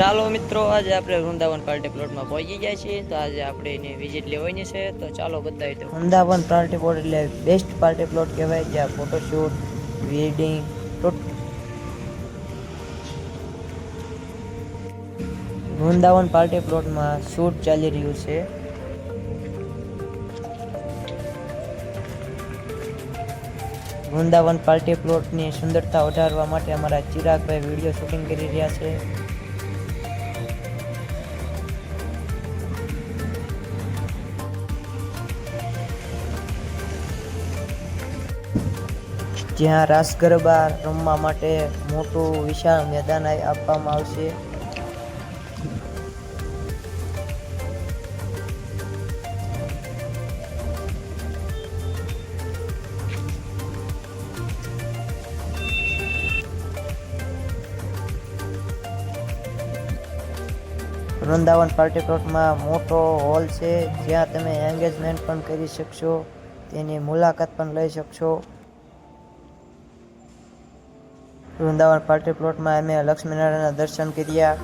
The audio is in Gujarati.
ચાલો મિત્રો, આજે આપણે વૃંદાવન પાર્ટી પ્લોટમાં પહોંચી ગયા છીએ. તો આજે આપણે એની વિઝિટ લેવાની છે. તો ચાલો બધા વૃંદાવન પાર્ટી પ્લોટ એટલે બેસ્ટ પાર્ટી પ્લોટ કહેવાય, જ્યાં ફોટોશૂટ વેડિંગ વૃંદાવન પાર્ટી પ્લોટમાં શૂટ ચાલી રહ્યું છે. વૃંદાવન પાર્ટી પ્લોટની સુંદરતા વધારવા માટે અમારા ચિરાગભાઈ વીડિયો શૂટિંગ કરી રહ્યા છે. જ્યાં રાસ ગરબા રમવા માટે મોટું વિશાળ મેદાન આપવામાં આવશે. વૃંદાવન પાર્ટી પ્લોટમાં મોટો હોલ છે. જ્યાં તમે એન્ગેજમેન્ટ પણ કરી શકશો. તેની મુલાકાત પણ લઈ શકશો. વૃંદાવન પાર્ટી પ્લોટમાં અમે લક્ષ્મીનારાયણના દર્શન કર્યા.